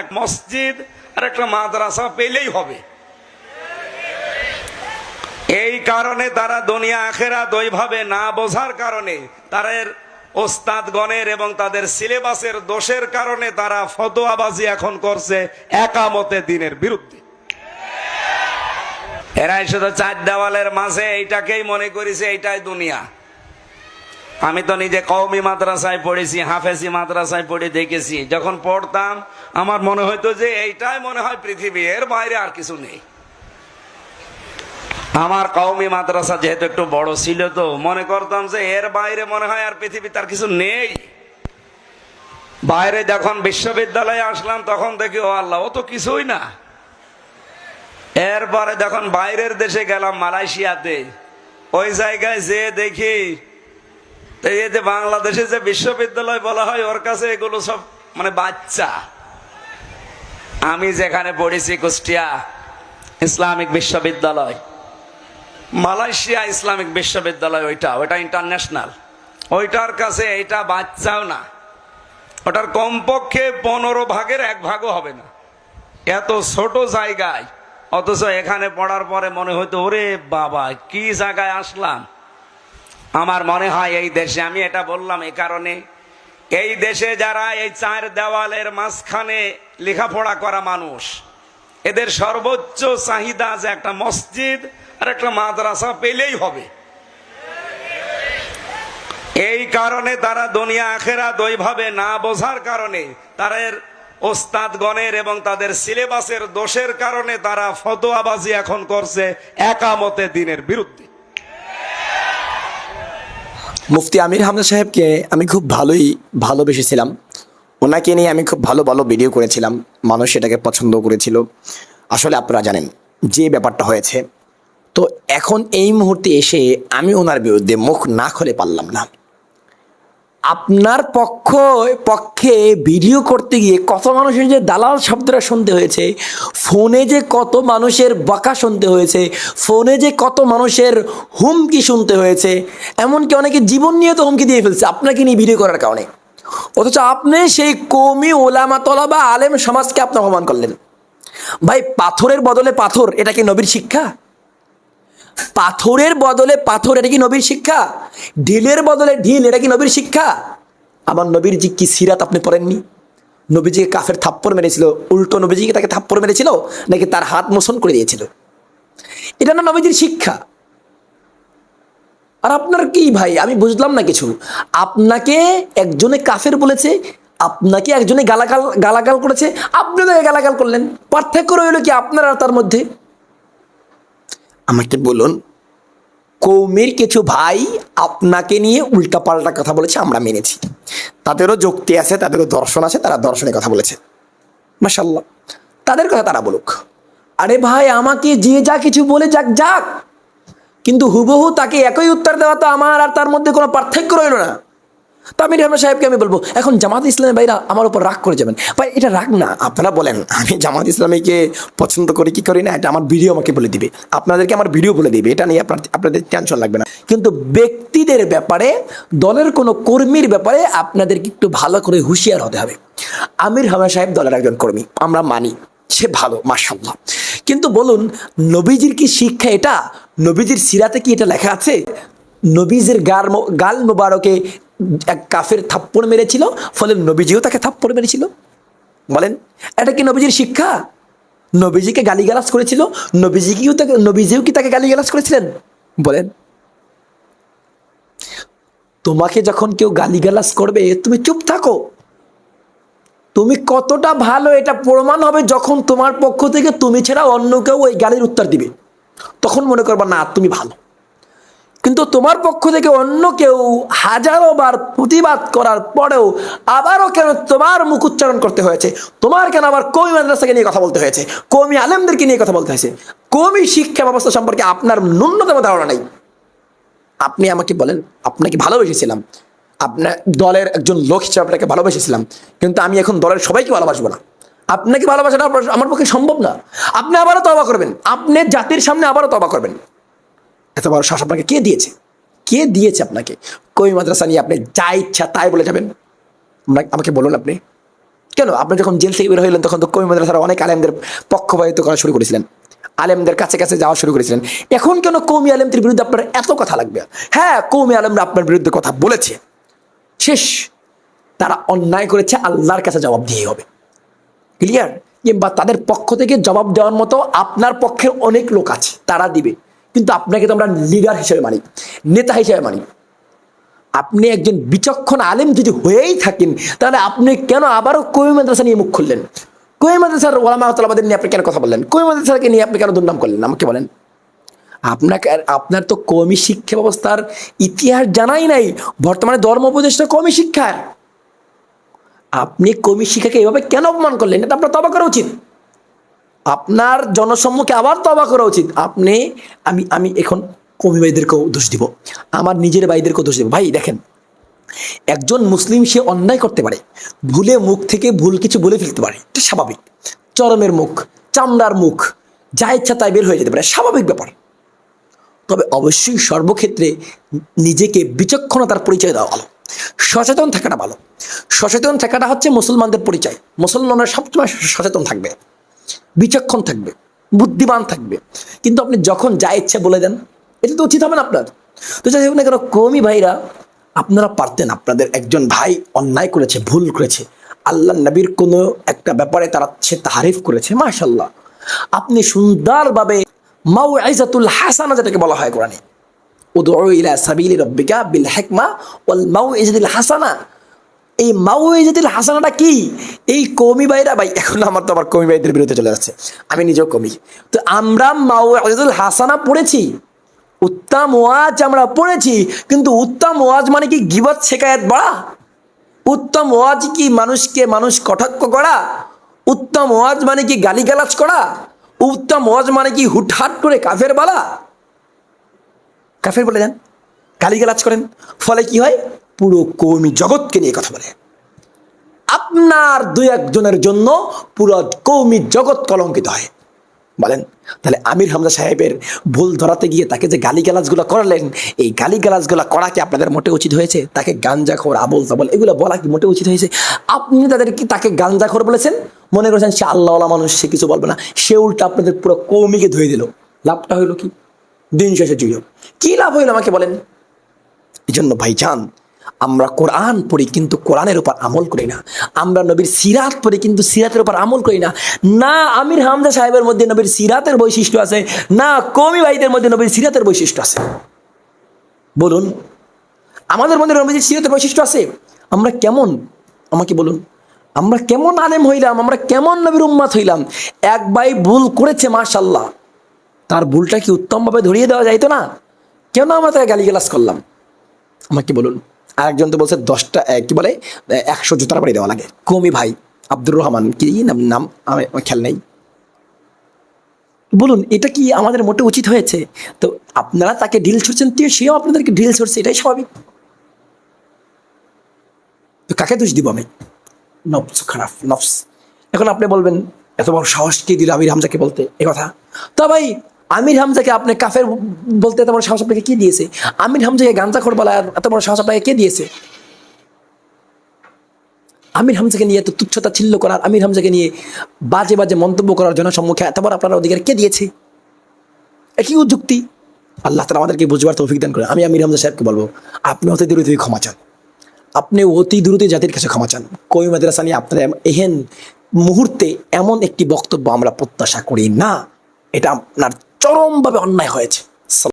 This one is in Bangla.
এক মসজিদ আর একটা মাদ্রাসা পেলেই হবে। এই কারণে তারা দুনিয়া আখেরা দইভাবে না বোঝার কারণে তাদের ওস্তাদগণের এবং তাদের সিলেবাসের দোষের কারণে তারা ফতোয়াবাজি এখন করছে একামতে দিনের বিরুদ্ধে। এরাই শুধু চার দেওয়ালের মাঝে এইটাকেই মনে করেছে, এইটাই দুনিয়া। আমি তো নিজে কওমি মাদ্রাসায় পড়েছি, হাফেজি মাদ্রাসায় পড়ে দেখেছি। যখন পড়তাম আমার মনে হয়তো যে এইটাই মনে হয় পৃথিবী এর বাইরে আর কিছু নেই। আমার কওমি মাদ্রাসা যেহেতু একটু বড় ছিল তো মনে করতাম যে এর বাইরে মনে হয় আর পৃথিবী তার কিছু নেই। বাইরে যখন বিশ্ববিদ্যালয়ে আসলাম, তখন দেখি, ও আল্লাহ, ও তো কিছুই না। এরপরে যখন বাইরের দেশে গেলাম, মালয়েশিয়াতে, ওই জায়গায় যে দেখি, এই যে বাংলাদেশে যে বিশ্ববিদ্যালয় বলা হয়, ওর কাছে এগুলো সব মানে বাচ্চা। আমি যেখানে পড়েছি কুষ্টিয়া ইসলামিক বিশ্ববিদ্যালয়। মালয়েশিয়া ইসলামিক বিশ্ববিদ্যালয় ওইটা ওইটা ইন্টারন্যাশনাল ওইটার কাছে এটা বাচ্চাও না। ওটার কমপক্ষে পনেরো ভাগের এক ভাগও হবে না। এত ছোট জায়গায়, অথচ এখানে পড়ার পরে মনে হতো ওরে বাবা, কি জায়গায় আসলাম? আমার মনে হয় এই দেশে, আমি এটা বললাম এই কারণে এই দেশে যারা এই চার দেওয়ালের মাঝখানে লেখাপড়া করা মানুষ, এদের সর্বোচ্চ চাহিদা যে একটা মসজিদ আর একটা মাদ্রাসা পেলেই হবে। এই কারণে তারা দুনিয়া আখেরা দৈভাবে না বোঝার কারণে তাদের ওস্তাদগণের এবং তাদের সিলেবাসের দোষের কারণে তারা ফতোয়াবাজি এখন করছে একামতে দিনের বিরুদ্ধে। মুফতি আমির হামদা সাহেবকে আমি খুব ভালোই ভালোবেসেছিলাম। ওনাকে নিয়ে আমি খুব ভালো ভালো ভিডিও করেছিলাম। মানুষ সেটাকে পছন্দ করেছিল। আসলে আপনারা জানেন যে ব্যাপারটা হয়েছে। তো এখন এই মুহূর্তে এসে আমি ওনার বিরুদ্ধে মুখ না খুলে পারলাম না। আপনার পক্ষ, পক্ষে ভিডিও করতে গিয়ে কত মানুষের যে দালাল শব্দটা শুনতে হয়েছে, ফোনে যে কত মানুষের বাঁকা শুনতে হয়েছে, ফোনে যে কত মানুষের হুমকি শুনতে হয়েছে, এমনকি অনেকে জীবন নিয়ে তো হুমকি দিয়ে ফেলছে, আপনাকে নিয়ে ভিডিও করার কারণে। অথচ আপনি সেই কমি ওলামা তলা বা আলেম সমাজকে আপনি অপমান করলেন। ভাই, পাথরের বদলে পাথর, এটা কি নবীর শিক্ষা? পাথরের বদলে পাথর, এটা কি নবীর শিক্ষা? ঢিলের বদলে ঢিল, এটা কি নবীর শিক্ষা? আমার নবীর জি কি সিরাত আপনি পড়েননি? নবীজিকে কাফের থাপ্পড় মেরেছিল, উল্টো নবীজিকে তাকে থাপ্পড় মেরেছিল, নাকি তার হাত মোশন করে দিয়েছিল? এটা না নবীজির শিক্ষা? আর আপনার কি ভাই? আমি বুঝলাম না কিছু। আপনাকে একজনে কাফের বলেছে, আপনাকে একজনে গালাগাল গালাগাল করেছে, আপনি তাকে গালাগাল করলেন। পার্থক্য রইল কি আপনার আর তার মধ্যে? আমাকে বলুন, কৌমের কিছু ভাই আপনাকে নিয়ে উল্টাপাল্টা কথা বলেছে, আমরা মেনেছি। তাদেরও যুক্তি আছে, তাদেরও দর্শন আছে, তারা দর্শনের কথা বলেছে। মাসাল্লাহ তাদের কথা তারা বলুক। আরে ভাই, আমাকে যে যা কিছু বলে যাক যাক। কিন্তু হুবহু তাকে একই উত্তর দেওয়া তো আমার আর তার মধ্যে কোনো পার্থক্য রইল না। তামির রহমান সাহেবকে আমি বলব, এখন জামাত ইসলামের ভাইরা আমার উপর রাগ করে যাবেন। ভাই, এটা রাগ না। আপনারা বলেন, আমি জামাত ইসলামীকে পছন্দ করি, কি করি না? এটা আমার ভিডিও আমাকে বলে দিবে। আপনাদেরকে আমার ভিডিও বলে দিবে। এটা নিয়ে আপনার, আপনাদের টেনশন লাগবে না। কিন্তু ব্যক্তিদের ব্যাপারে, দলের কোনো কর্মীর ব্যাপারে আপনাদেরকে একটু ভালো করে হুঁশিয়ার হতে হবে। আমির হামা সাহেব দলের একজন কর্মী, আমরা মানি। সে ভালো মার্শাল্লাহ কিন্তু বলুন, নবীজির কি শিক্ষা এটা? নবীজির সিরাতে কি এটা লেখা আছে? নবীজের গার গাল মোবারকে এক কাফের থাপ্পড় মেরেছিল, ফলে নবীজিও তাকে থাপ্পড় মেরেছিল। বলেন, এটা কি নবীজির শিক্ষা? নবীজিকে গালিগালাজ করেছিল, নবীজিকেও তাকে নবীজিও কি তাকে গালিগালাজ করেছিলেন? বলেন। তোমাকে যখন কেউ গালিগালাজ করবে, তুমি চুপ থাকো। তুমি কতটা ভালো, এটা প্রমাণ হবে যখন তোমার পক্ষ থেকে তুমি ছাড়া অন্য কেউ ওই গালির উত্তর দিবে। তখন মনে করবা, না, তুমি ভালো। কিন্তু তোমার পক্ষ থেকে অন্য কেউ হাজারো বার প্রতিবাদ করার পরেও আবারও কেন তোমার মুখ উচ্চারণ করতে হয়েছে? তোমার কেন আবার কমি মাদ্রাসাকে নিয়ে কথা বলতে হয়েছে? কমি আলেমদেরকে নিয়ে কথা বলতে হয়েছে? কমি শিক্ষা ব্যবস্থা সম্পর্কে আপনার ন্যূনতম ধারণা নেই। আপনি আমাকে বলেন, আপনাকে ভালোবেসেছিলাম। আপনার দলের একজন লোক হিসেবে আপনাকে ভালোবেসেছিলাম। কিন্তু আমি এখন দলের সবাইকে ভালোবাসবো না। আপনাকে ভালোবাসাটা আমার পক্ষে সম্ভব না। আপনি আবারও তবা করবেন। আপনি জাতির সামনে আবারও তবা করবেন। এত বড় শ্বাস আপনাকে কে দিয়েছে? কে দিয়েছে আপনাকে? কই মাদ্রাসা নিয়ে আপনি যা ইচ্ছা তাই বলে যাবেন। আমাকে বলুন আপনি। কেন? আপনি যখন জেল থেকে বের হইলেন, তখন তো কমি মাদ্রাসার অনেক আলেমদের পক্ষপাতিত্ব করা শুরু করেছিলেন। আলেমদের কাছে কাছে যাওয়া শুরু করেছিলেন। এখন কেন কৌমি আলেমদের বিরুদ্ধে আপনার এত কথা লাগবে? হ্যাঁ কৌমি আলেমরা আপনার বিরুদ্ধে কথা বলেছে। শেষ। তারা অন্যায় করেছে, আল্লাহর কাছে জবাব দিয়ে হবে। ক্লিয়ার? কিংবা তাদের পক্ষ থেকে জবাব দেওয়ার মতো আপনার পক্ষে অনেক লোক আছে, তারা দিবে। কিন্তু আপনাকে তো আমরা লিডার হিসেবে মানি, নেতা হিসেবে মানি। আপনি একজন বিচক্ষণ আলেম যদি হয়েই থাকেন, তাহলে আপনি কেন আবারও কবি মাদ্রাসা নিয়ে মুখ খুললেন? কবি মাদ্রাসার ওলামা তলাবাদের নিয়ে আপনি কেন কথা বললেন? কবি মাদ্রাসাকে নিয়ে আপনি কেন দুর্নাম করলেন? আমাকে বলেন। আপনাকে আপনার তো কমি শিক্ষা ব্যবস্থার ইতিহাস জানাই নাই। বর্তমানে ধর্ম উপদেশটা কমি শিক্ষার। আপনি কমি শিক্ষাকে এভাবে কেন অপমান করলেন? এটা আপনার তবা করা উচিত। আপনার জনসম্মুখে আবার তবা করা উচিত। আপনি, আমি আমি এখন কমি ভাইদেরকেও দোষ দিব। আমার নিজের ভাইদেরকেও দোষ দিব। ভাই, দেখেন, একজন মুসলিম সে অন্যায় করতে পারে, ভুলে মুখ থেকে ভুল কিছু বলে ফেলতে পারে, এটা স্বাভাবিক। চরমের মুখ, চামড়ার মুখ, যা ইচ্ছা তাই বের হয়ে যেতে পারে, স্বাভাবিক ব্যাপার। তবে অবশ্যই সর্বক্ষেত্রে নিজেকে বিচক্ষণতার পরিচয় দেওয়া ভালো। সচেতন থাকাটা ভালো। সচেতন থাকাটা হচ্ছে মুসলমানদের পরিচয়। মুসলমানরা সবসময় সচেতন থাকবে। বিচক্ষণ থাকবে, বুদ্ধিমান থাকবে। কিন্তু আপনি যখন যা ইচ্ছা বলে দেন, এটা তো উচিত হবে না আপনার। তো যাই হোক না কেন কৌমি ভাইরা, আপনারা পারতেন, আপনাদের একজন ভাই অন্যায় করেছে, ভুল করেছে। আল্লাহ নবীর কোনো একটা ব্যাপারে তারা, সে তাহারিফ করেছে মাশাল্লাহ আপনি সুন্দরভাবে মাউ আইজাতুল হাসানা যেটাকে বলা হয় কোরআনে, উদউ ইলা সাবিলি রব্বিকা বিল হিকমা ওয়াল মাউইজাতিল হাসানা। এই মাউইজাতিল হাসানাটা কি? এই কমি ভাইরা, ভাই, এখন আমার তো আবার কৌমি ভাইদের বিরুদ্ধে চলে যাচ্ছে। আমি নিজেও কমি তো আমরা মাউইজাতুল হাসানা পড়েছি, উত্তম ওয়াজ আমরা পড়েছি, কিন্তু উত্তম ওয়াজ মানে কি গিবত শেখায়ত বাড়া উত্তম ওয়াজ কি মানুষকে মানুষ কটাক্ষ করা? উত্তম ওয়াজ মানে কি গালিগালাজ করা? উত্তম ওয়াজ মানে কি হুটহাট করে কাফের বালা? কাফের বলে যান গালিগালাজ করেন। ফলে কি হয়? পুরো কৌমি জগৎকে নিয়ে কথা বলে। আপনার দু একজনের জন্য পুরো কৌমি জগৎ কলঙ্কিত হয়। বলেন, তাহলে আমির হামজা সাহেবের ভুল ধরাতে গিয়ে তাকে যে গালিগালাজগুলো করলেন, এই গালিগালাজগুলো করা কি আপনাদের মোটে উচিত হয়েছে? তাকে গাঞ্জাখোর আবল তাবল এগুলো বলা কি মোটে উচিত হয়েছে? আপনি তাদের কি তাকে গাঞ্জাখোর বলেছেন? মনে করেছেন সে আল্লাহওয়ালা মানুষ, সে কিছু বলবে না। সে উল্টা আপনাদের পুরো কৌমিকে ধুয়ে দিল। লাভটা হইল কি? দিন শেষে জুইও কি লাভ হইল আমাকে বলেন? এই জন্য ভাইজান আমরা কোরআন পড়ি কিন্তু কোরআনের উপর আমল করি না। আমরা নবীর সিরাত পড়ি কিন্তু সিরাতের উপর আমল করি না। না আমির হামজা সাহেবের মধ্যে নবীর সিরাতের বৈশিষ্ট্য আছে, না কমি ভাইদের মধ্যে নবীর সিরাতের বৈশিষ্ট্য আছে। বলুন, আমাদের মধ্যে নবীর সিরাতের বৈশিষ্ট্য আছে? আমরা কেমন? আমাকে বলুন, আমরা কেমন আলেম হইলাম, আমরা কেমন নবীর উম্মাত হইলাম? এক ভাই ভুল করেছে মাশাল্লাহ তার ভুলটা কি উত্তমভাবে ধরিয়ে দেওয়া যাইতো না? কেন আমরা তাকে গালিগালাজ করলাম? আমাকে বলুন। আরেকজন তো বলছে দশটা কি বলে একশো জুতার বাড়ি দেওয়া লাগে। কমি ভাই, আব্দুর রহমান, কি নাম নাম? আমি খেয়াল নেই। বলুন, এটা কি আমাদের মোটে উচিত হয়েছে? তো আপনারা তাকে ঢিল ছড়ছেন, তো সেও আপনাদেরকে ঢিল ছড়ছে, এটাই স্বাভাবিক। তো কাকে দোষ দিব আমি? নফস খারাপ, নফস। এখন আপনি বলবেন, এত বড় সাহস কে দিল আমির হামজাকে বলতে? এ কথা। তা ভাই আমির হামজাকে আপনি কাফের বলতে এত বড় সাহস আপনাকে কে দিয়েছে? আমির হামজাকে খোর বলা এত বড় সাহস আপনাকে কে দিয়েছে? আমির হামজাকে নিয়ে এত তুচ্ছতা ছিল্ল করার, আমির হামজাকে নিয়ে বাজে বাজে মন্তব্য করার জন্য সম্মুখে এত বড় আপনার অধিকার কে দিয়েছে? একই যুক্তি আল্লাহ তালা আমাদেরকে বুঝবার তৌফিক দান করে আমি আমির হামজা সাহেবকে বলব, আপনি অতি দ্রুত ক্ষমা চান। আপনি অতি দ্রুত জাতির কাছে ক্ষমা চান। কই মাদ্রাসা নিয়ে আপনার এহেন মুহূর্তে এমন একটি বক্তব্য আমরা প্রত্যাশা করি না। এটা আপনার চরমভাবে অন্যায় হয়েছে।